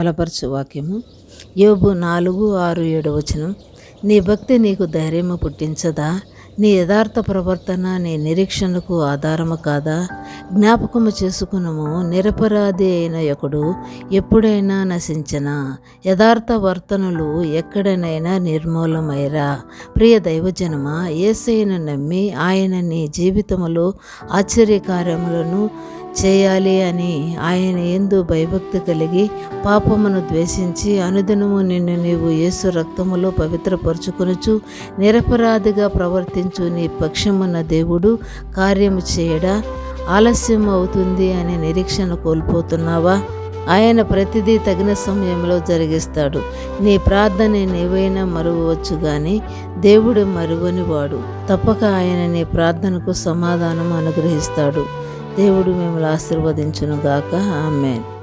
బలపరచు వాక్యము. యోబు నాలుగు ఆరు ఏడు వచనం. నీ భక్తి నీకు ధైర్యము పుట్టించదా? నీ యథార్థ ప్రవర్తన నీ నిరీక్షణకు ఆధారము కాదా? జ్ఞాపకము చేసుకునము నిరపరాధి అయిన ఒకడు ఎప్పుడైనా నశించిన? యథార్థ వర్తనలు ఎక్కడనైనా నిర్మూలమైరా ప్రియ దైవజనమ ఏసైను నమ్మి ఆయన నీ జీవితములో ఆశ్చర్యకార్యములను చేయాలి అని ఆయన ఎందు భయభక్తి కలిగి పాపమును ద్వేషించి అనుదినము నిన్ను నీవు యేసు రక్తములో పవిత్రపరుచుకొనుచు నిరపరాధిగా ప్రవర్తించు నీ పక్షమున్న దేవుడు కార్యము చేయడా? ఆలస్యం అవుతుంది అనే నిరీక్షణ కోల్పోతున్నావా? ఆయన ప్రతిదీ తగిన సమయంలో జరిగిస్తాడు. నీ ప్రార్థన నీవైనా మరువవచ్చు కానీ దేవుడు మరువని వాడు తప్పక ఆయన నీ ప్రార్థనకు సమాధానం అనుగ్రహిస్తాడు. దేవుడు మిమ్మల్ని ఆశీర్వదించునుగాక. ఆమెన్.